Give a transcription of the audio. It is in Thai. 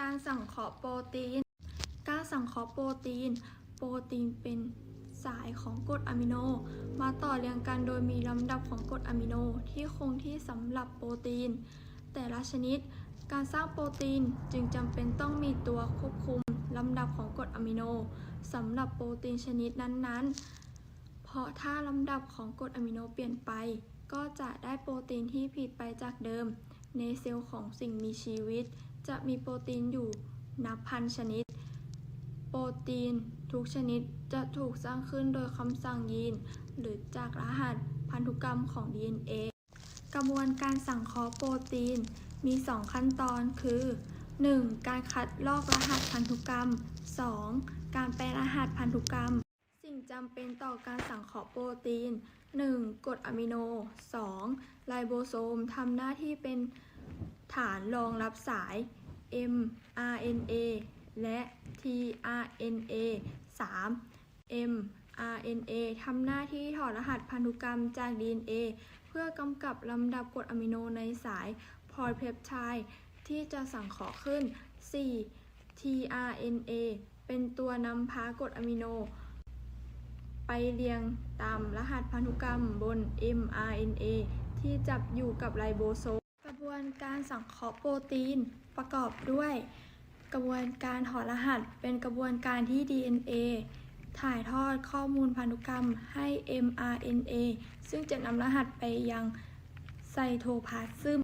การสังเคราะห์โปรตีน การสังเคราะห์โปรตีน โปรตีนเป็นสายของกรดอะมิโน มาต่อเรียงกันโดยมีลำดับของกรดอะมิโนที่คงที่สำหรับโปรตีน แต่ละชนิด การสร้างโปรตีนจึงจำเป็นต้องมีตัวควบคุมลำดับของกรดอะมิโนสำหรับโปรตีนชนิดนั้นๆ เพราะถ้าลำดับของกรดอะมิโนเปลี่ยนไป ก็จะได้โปรตีนที่ผิดไปจากเดิม ในเซลล์ของสิ่งมีชีวิต จะมีโปรตีนอยู่นับพันชนิด โปรตีนทุกชนิดจะถูกสร้างขึ้นโดยคำสั่งยีน หรือจากรหัสพันธุกรรมของ DNA กระบวนการสังเคราะห์โปรตีนมี 2 ขั้นตอนคือ 1. การคัดลอกรหัสพันธุกรรม 2. การแปลรหัสพันธุกรรม จำเป็นต่อการสังเคราะห์โปรตีน 1. กรดอะมิโน 2. ไลโบโซมทำหน้าที่เป็นฐานรองรับสาย mRNA และ tRNA 3. mRNA ทำหน้าที่ถอดรหัสพันธุกรรมจาก DNA เพื่อกำกับลำดับกรดอะมิโนในสายพอลเพปไทด์ที่จะสังเคราะห์ขึ้น 4. tRNA เป็นตัวนำพากรดอะมิโน ไปเรียงตามรหัสพันธุกรรมบน mRNA ที่จับอยู่กับไรโบโซม กระบวนการสังเคราะห์โปรตีนประกอบด้วย กระบวนการถอดรหัสเป็นกระบวนการที่ DNA ถ่ายทอดข้อมูลพันธุกรรมให้ mRNA ซึ่งจะนำรหัสไปยังไซโทพลาซึม